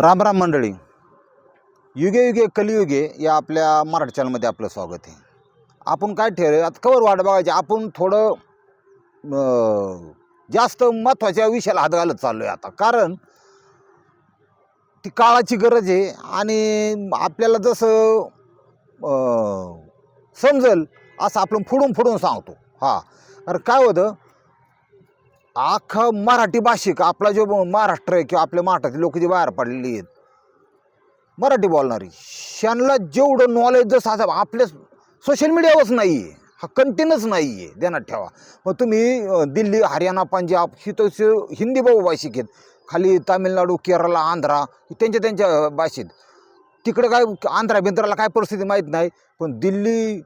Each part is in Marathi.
राम राम मंडळी. युगे युगे कलियुगे या आपल्या मराठी चॅनलमध्ये आपलं स्वागत आहे. आपण काय ठेवलं? आता कवर वाट बघायची. आपण थोडं जास्त महत्त्वाच्या विषयाला हात घालत चाललो आहे आता. कारण ती काळाची गरज आहे आणि आपल्याला जसं समजल असं आपण फुडून फुडून सांगतो. हां. कारण काय होतं? अख्खा मराठी भाषिक आपला जो महाराष्ट्र आहे किंवा आपल्या महाराष्ट्रातील लोक जे बाहेर पडलेली आहेत मराठी बोलणारी त्यांना जेवढं नॉलेज जसं असं आपल्या सोशल मीडियावरच नाही आहे हा कंटेनच नाही आहे ध्यानात ठेवा. मग तुम्ही दिल्ली हरियाणा पंजाब ही तो हिंदी हिंदी बहुभाषिक आहेत. खाली तामिळनाडू केरळ आंध्रा त्यांच्या त्यांच्या भाषेत. तिकडे काय आंध्रा बिंद्राला काय परिस्थिती माहीत नाही पण दिल्ली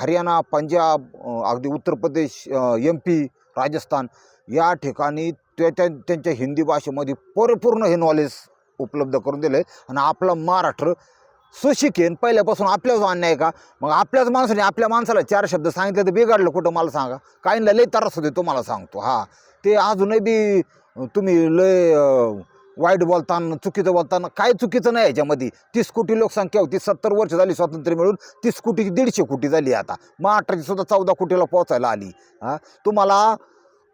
हरियाणा पंजाब अगदी उत्तर प्रदेश एम पी राजस्थान या ठिकाणी त्या त्यांच्या हिंदी भाषेमध्ये परिपूर्ण हे नॉलेज उपलब्ध करून दिलं आहे आणि आपला महाराष्ट्र सुशिकेन पहिल्यापासून आपल्याच अन्याय का? मग आपल्याच माणसाने आपल्या माणसाला चार शब्द सांगितले तर बिघडलं कुठं मला सांगा? काहींना लय त्रास होते तुम्हाला सांगतो. हां. ते अजूनही बी तुम्ही लय वाईट बोलताना चुकीचं बोलताना काय चुकीचं नाही याच्यामध्ये. तीस कोटी लोकसंख्या होती सत्तर वर्ष झाली स्वातंत्र्य मिळून तीस कोटीची दीडशे कोटी झाली आता. महाराष्ट्राची सुद्धा चौदा कोटीला पोहोचायला आली. हां. तुम्हाला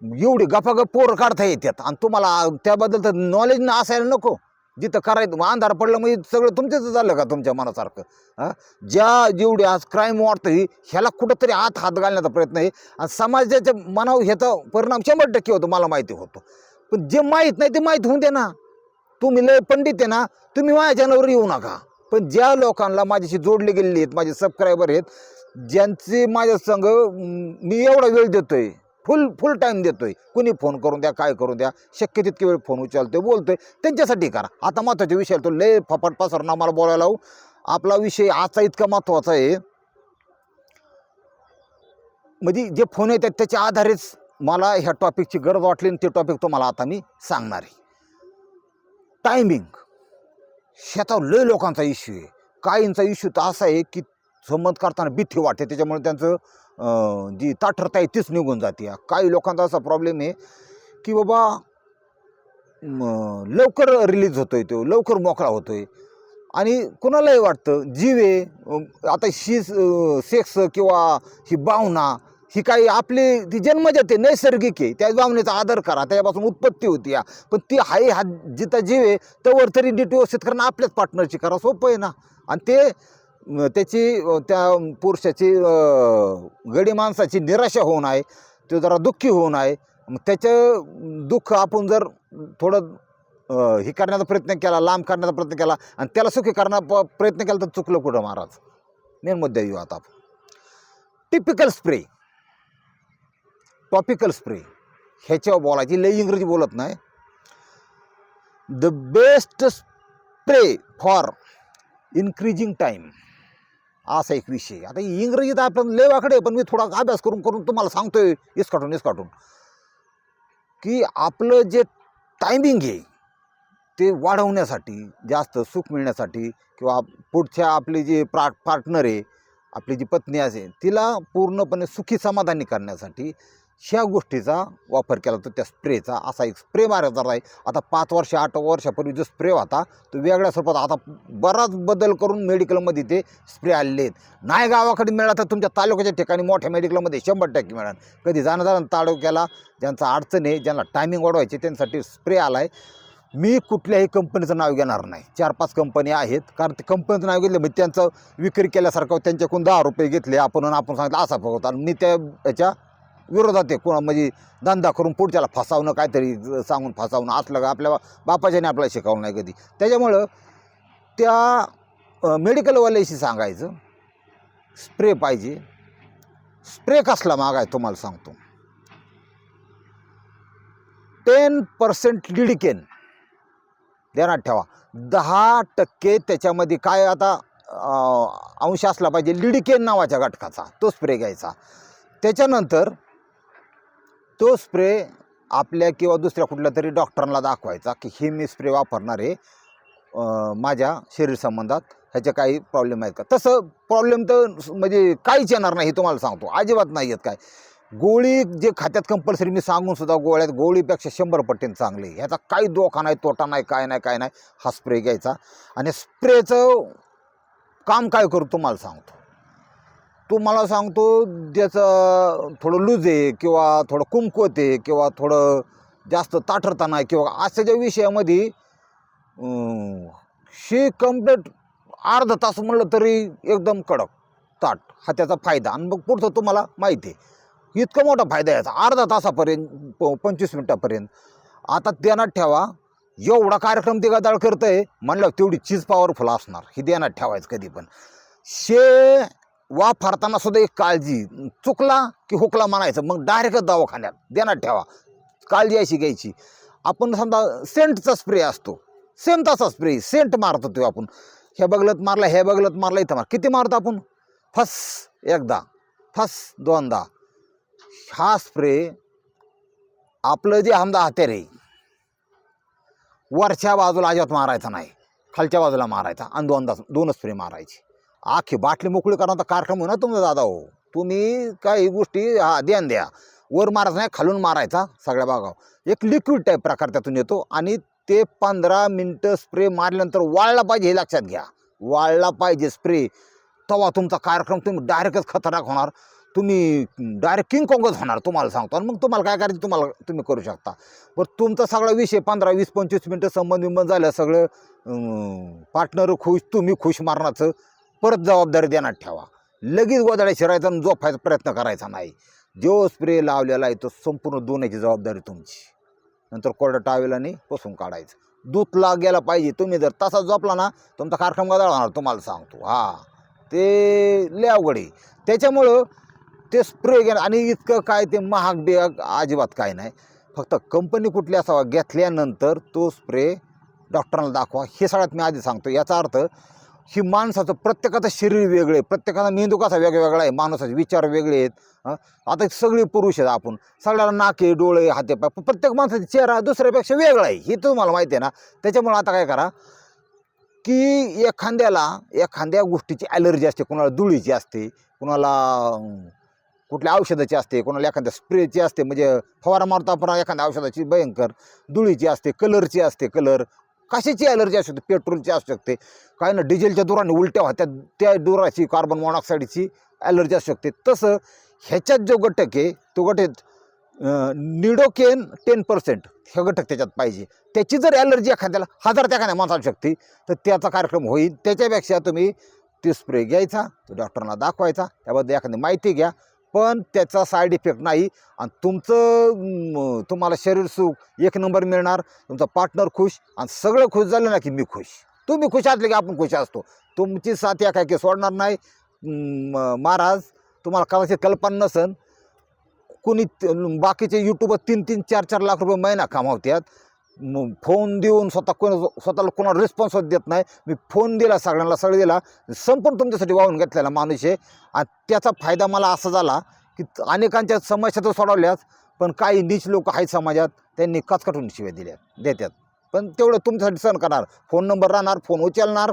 एवढी गपागप पोरं काढता येतात. आणि तुम्हाला त्याबद्दल तर नॉलेज ना असायला नको. जिथं करायचं अंधार पडलं म्हणजे सगळं तुमच्याच झालं का तुमच्या मनासारखं? हां? ज्या जेवढी आज क्राईम वाढतं ही ह्याला कुठंतरी आत हात घालण्याचा प्रयत्न आहे. आणि समाजाच्या मनावर ह्याचा परिणाम शंभर टक्के होतो मला माहिती होतो. पण जे माहीत नाही ते माहीत होऊन दे ना तुम्ही लय पंडित आहे ना तुम्ही माझ्या चॅनलवर येऊ नका. पण ज्या लोकांना माझ्याशी जोडले गेलेले आहेत माझे सबस्क्रायबर आहेत ज्यांचे माझ्या संग मी एवढा वेळ देतोय फुल फुल टाईम देतोय. कुणी फोन करून द्या काय करून द्या शक्य तितके वेळ फोन उचलतोय बोलतोय. त्यांच्यासाठी करा. आता महत्त्वाच्या विषय तो लय फपाट पसरणं मला बोलायला लावू. आपला विषय आजचा इतका महत्त्वाचा आहे. म्हणजे जे फोन येतात त्याच्या आधारेच मला ह्या टॉपिकची गरज वाटली आणि ते टॉपिक तुम्हाला आता मी सांगणार आहे. टायमिंग शेतावर लय लोकांचा इश्यू आहे. काहींचा इश्यू तर असा आहे की संमत करताना भीती वाटते त्याच्यामुळे त्यांचं जी ताठरता आहे तीच निघून जाते. काही लोकांचा असा प्रॉब्लेम आहे की बाबा लवकर रिलीज होतोय तो लवकर मोकळा होतोय. आणि कुणालाही वाटतं जीव आहे आता शी सेक्स किंवा ही भावना ही काही आपली ती जन्मजात आहे नैसर्गिक आहे. त्या भावनेचा आदर करा त्याच्यापासून उत्पत्ती होती या. पण ती हाय हा जिथं जीव आहे तोवर तरी नीट व्यवस्थित करणं आपल्याच पार्टनरची करा सोपं आहे ना. आणि ते त्याची त्या पुरुषाची गडी माणसाची निराशा होऊन आहे तो जरा दुःखी होऊन आहे. मग त्याचं दुःख आपण जर थोडं हे करण्याचा प्रयत्न केला लांब करण्याचा प्रयत्न केला आणि त्याला सुखी करण्या प- प्रयत्न केला तर चुकलं कुठं महाराज? मेन मुद्दा येऊ आता टिपिकल स्प्रे टॉपिकल स्प्रे ह्याच्यावर बोलायची लई इंग्रजी बोलत नाही. The best spray for increasing time असा एक विषय. आता इंग्रजीत आपण लय वाकडे पण मी थोडा अभ्यास करून करून तुम्हाला सांगतोय इसकाटून इसकाटून. की आपलं जे टायमिंग आहे ते वाढवण्यासाठी जास्त सुख मिळण्यासाठी किंवा पुढच्या आपली जी प्रा पार्टनर आहे आपली जी पत्नी असेल तिला पूर्णपणे सुखी समाधानी करण्यासाठी ह्या गोष्टीचा वापर केला जातो त्या स्प्रेचा असा एक स्प्रे मारायचा आहे. आता पाच वर्ष आठ वर्षापूर्वी जो स्प्रे होता तो वेगळ्या स्वरूपात आता बराच बदल करून मेडिकलमध्ये ते स्प्रे आलेले आहेत. नाही गावाकडे मिळाला तर तुमच्या तालुक्याच्या ठिकाणी मोठ्या मेडिकलमध्ये शंभर टक्के मिळाल कधी जाणं जाणं तालुक्याला ज्यांचा अडचण आहे ज्यांना टायमिंग वाढवायची त्यांच्यासाठी स्प्रे आला आहे मी कुठल्याही कंपनीचं नाव घेणार नाही. चार पाच कंपनी आहेत. कारण ते कंपनीचं नाव घेतलं म्हणजे त्यांचं विक्री केल्यासारखं त्यांच्याकडून दहा रुपये घेतले आपण आपण सांगितलं असा होता आणि मी त्या याच्या विरोधात आहे. कोणा म्हणजे धंदा करून पुढच्याला फसावणं काहीतरी सांगून फसावणं असलं का आपल्या बापाच्याने आपल्याला शिकवलं नाही कधी. त्याच्यामुळं त्या मेडिकलवाल्याशी सांगायचं. स्प्रे पाहिजे. स्प्रे कसला मागाय तुम्हाला सांगतो. टेन पर्सेंट लिडिकेन ध्यानात ठेवा. दहा टक्के त्याच्यामध्ये काय आता अंश असला पाहिजे. लिडिकेन नावाच्या घटकाचा तो स्प्रे घ्यायचा. त्याच्यानंतर तो स्प्रे आपल्या किंवा दुसऱ्या कुठल्या तरी डॉक्टरांना दाखवायचा की हे मी स्प्रे वापरणार आहे माझ्या शरीर संबंधात. ह्याचे काही प्रॉब्लेम आहेत का? तसं प्रॉब्लेम तर म्हणजे काहीच येणार नाही हे तुम्हाला सांगतो. अजिबात नाही आहेत काय. गोळी जे खात्यात कंपल्सरी मी सांगून सुद्धा गोळ्यात गोळीपेक्षा शंभर पट्टीने चांगली. ह्याचा काही धोका नाही तोटा नाही काय नाही काय नाही. हा स्प्रे घ्यायचा. आणि स्प्रेचं काम काय करू तुम्हाला सांगतो. तुम्हाला सांगतो ज्याचं थोडं लूज आहे किंवा थोडं कुमकुवत आहे किंवा थोडं जास्त ताठरताना आहे किंवा अशा विषयामध्ये अं, हे अर्धा तास म्हणलं तरी एकदम कडक ताट हा त्याचा फायदा. आणि मग पुढचं तुम्हाला माहिती आहे. इतका मोठा फायदा आहे याचा. अर्धा तासापर्यंत प पंचवीस मिनटापर्यंत. आता ध्यानात ठेवा एवढा कार्यक्रम ते गदाळ करतंय म्हणलं तेवढी चीज पॉवरफुल असणार. ही ध्यानात ठेवायचं कधी पण. शे वापरताना सुद्धा एक काळजी. चुकला की हुकला म्हणायचं. मग डायरेक्टच दवाखान्यात देण्यात ठेवा. काळजी अशी घ्यायची. आपण समजा सेंटचा स्प्रे असतो. सेंटाचा स्प्रे सेंट मारतो तो आपण. हे बगलत मारला हे बगलत मारला इथं मार. किती मारतो आपण? फस एकदा. फस दोनदा. हा स्प्रे आपलं जे हमदा हत्यार आहे. वरच्या बाजूला अजिबात मारायचा नाही. खालच्या बाजूला मारायचा. आणि दोनदा दोनच स्प्रे मारायचे. आखी बाटली मोकळी करण्याचा कार्यक्रम होणार तुमचा दादा हो. तुम्ही काही गोष्टी हा ध्यान द्या. वर मारायचा नाही खालून मारायचा सगळ्या भागावर. एक लिक्विड टाईप प्रकार त्यातून येतो आणि ते पंधरा मिनटं स्प्रे मारल्यानंतर वाळला पाहिजे हे लक्षात घ्या. वाळला पाहिजे स्प्रे तेव्हा तुमचा कार्यक्रम तुम्ही डायरेक्टच खतरनाक होणार. तुम्ही डायरेक्ट किंग कॉंगच होणार तुम्हाला सांगतो. आणि मग तुम्हाला काय करायचं तुम्हाला तुम्ही करू शकता. बरं तुमचा सगळा विषय पंधरा वीस पंचवीस मिनटं संबंध विंबंध झालं सगळं पार्टनर खुश तुम्ही खुश मारण्याचं. परत जबाबदारी देण्यात ठेवा. लगेच गोदाड्या शिरायचा आणि जोपायचा प्रयत्न करायचा नाही. जो स्प्रे लावलेला आहे तो संपूर्ण धुण्याची जबाबदारी तुमची. नंतर कोरडं टावेलाने पुसून काढायचं. दूध लाग गेला पाहिजे. तुम्ही जर तसा झोपला ना तुमचा कार्यक्रम गदाळ होणार तुम्हाला सांगतो. हा. ते लय अवघड आहे. त्याच्यामुळं ते स्प्रे घेणं आणि इतकं काय ते महाग बिग अजिबात काय नाही. फक्त कंपनी कुठली असावा घेतल्यानंतर तो स्प्रे डॉक्टरांना दाखवा. हे सगळ्यात मी आधी सांगतो. याचा अर्थ ही माणसाचं प्रत्येकाचं शरीर वेगळं आहे प्रत्येकाचा मेंदू कसा वेगवेगळा आहे माणसाचे विचार वेगळे आहेत आता सगळे पुरुष आहेत आपण. सगळ्याला नाके डोळे हाते पाय प्रत्येक माणसाचा चेहरा दुसऱ्यापेक्षा वेगळा आहे. हे तुम्हाला माहिती आहे ना? त्याच्यामुळे आता काय करा की एखाद्याला एखाद्या गोष्टीची ॲलर्जी असते कोणाला धुळीची असते कोणाला कुठल्या औषधाची असते कोणाला एखाद्या स्प्रेची असते म्हणजे फवारा मारतो आपण एखाद्या औषधाची भयंकर. धुळीची असते कलरची असते कलर कशाची ॲलर्जी असू शकते पेट्रोलची असू शकते. काही ना डिझेलच्या दुराने उलट्या होत्या त्या दुराची कार्बन मोनॉक्साईडची ॲलर्जी असू शकते. तसं ह्याच्यात जो घटक आहे तो घटक निडोकेन टेन पर्सेंट हे घटक त्याच्यात पाहिजे. त्याची जर ॲलर्जी एखाद्याला हजार त्या एखाद्या माणसाला शकते तर त्याचा कार्यक्रम होईल. त्याच्यापेक्षा तुम्ही ते स्प्रे घ्यायचा तो डॉक्टरांना दाखवायचा त्याबद्दल एखादी माहिती घ्या. पण त्याचा साईड इफेक्ट नाही. आणि तुमचं तुम्हाला शरीर सुख एक नंबर मिळणार तुमचा पार्टनर खुश आणि सगळं खुश झालं ना की मी खुश. तुम्ही खुश असले की आपण खुश असतो. तुमची साथ या काय की सोडणार नाही. म, महाराज तुम्हाला कदाचित कल्पना नसन कुणी बाकीचे यूट्यूबर तीन तीन चार चार लाख रुपये महिना कमावतात. फोन देऊन स्वतः कोण स्वतःला कोणाला रिस्पॉन्स देत नाही. मी फोन दिला सगळ्यांना सगळं दिला. संपूर्ण तुमच्यासाठी वाहून घेतलेला माणूस आहे. आणि त्याचा फायदा मला असा झाला की अनेकांच्या समस्या तर सोडवल्यात पण काही नीच लोक आहेत समाजात त्यांनी कचकटून शिव्या दिल्या देतात पण तेवढं तुमच्यासाठी सहन करणार. फोन नंबर राहणार फोन उचलणार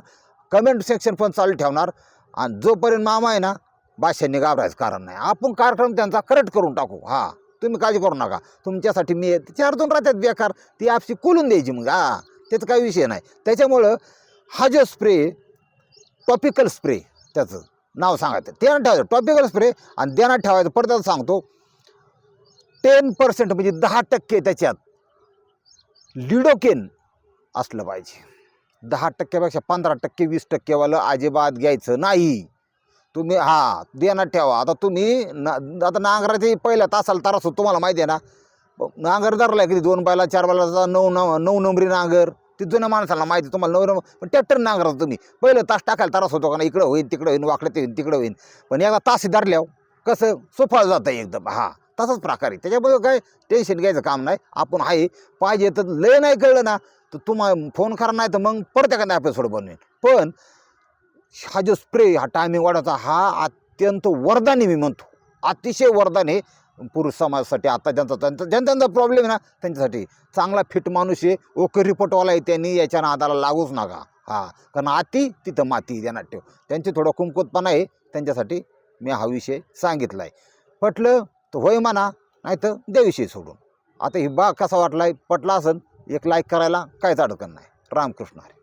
कमेंट सेक्शन पण चालू ठेवणार. आणि जोपर्यंत मामा आहे ना भाषांनी घाबरायचं कारण नाही. आपण कार्यक्रम त्यांचा करेक्ट करून टाकू. हां. तुम्ही काळजी करू नका. तुमच्यासाठी मी चार दोन राहतात बेकार ती आपशी खोलून द्यायची मग. हा त्याचा काही विषय नाही. त्याच्यामुळं हा जो स्प्रे टॉपिकल स्प्रे त्याचं नाव सांगायचं ध्यानात ठेवायचं टॉपिकल स्प्रे आणि ध्यानात ठेवायचं परत सांगतो. टेन पर्सेंट म्हणजे दहा टक्के त्याच्यात लिडोकेन असलं पाहिजे. दहा टक्क्यापेक्षा पंधरा टक्के वीस टक्केवालं अजिबात घ्यायचं नाही. तुम्ही हा ध्यानात ठेवा. आता तुम्ही ना आता नांगराचे पहिल्या तासाला त्रास होतो तुम्हाला माहिती आहे ना नांगर धरला किती दोन बायला चार बायला नऊ नऊ नऊ नंबरी नांगर. ती जुन्या माणसाला माहिती आहे, तुम्हाला नऊ नंबर पण ट्रॅक्टर नांगराचा तुम्ही. पहिलं तास टाकायला त्रास होतो का ना इकडं होईन तिकडं होईन वाकडं ते होईल तिकडं होईन. पण एकदा तास धरल्यावर कसं सोफा जातं एकदम हा. तसाच प्रकार आहे. त्याच्यामुळे काय टेन्शन घ्यायचं काम नाही. आपण आहे पाहिजे तर लय नाही कळलं ना तर तुम्हाला फोन करा नाही तर मग परत एखादा एपिसोड बनवेन. पण हा जो स्प्रे हा टायमिंग वाढायचा हा अत्यंत वरदानी मी म्हणतो. अतिशय वरदान आहे पुरुष समाजासाठी. आता ज्यांचा त्यांचा ज्यांचा प्रॉब्लेम आहे ना त्यांच्यासाठी. चांगला फिट माणूस आहे. ओके रिपोर्टवाला आहे त्यांनी याच्या नादाला लागूच नका. हा. कारण अति तिथं माती ध्यानात ठेव. त्यांचे थोडं कुमकुतपणा आहे. त्यांच्यासाठी मी हा विषय सांगितला आहे पटलं तर होय म्हणा नाही तर देविषयी सोडून. आता ही बाग कसा वाटला आहे पटला असेल एक लाईक करायला काहीच अडचण नाही. रामकृष्ण हरे.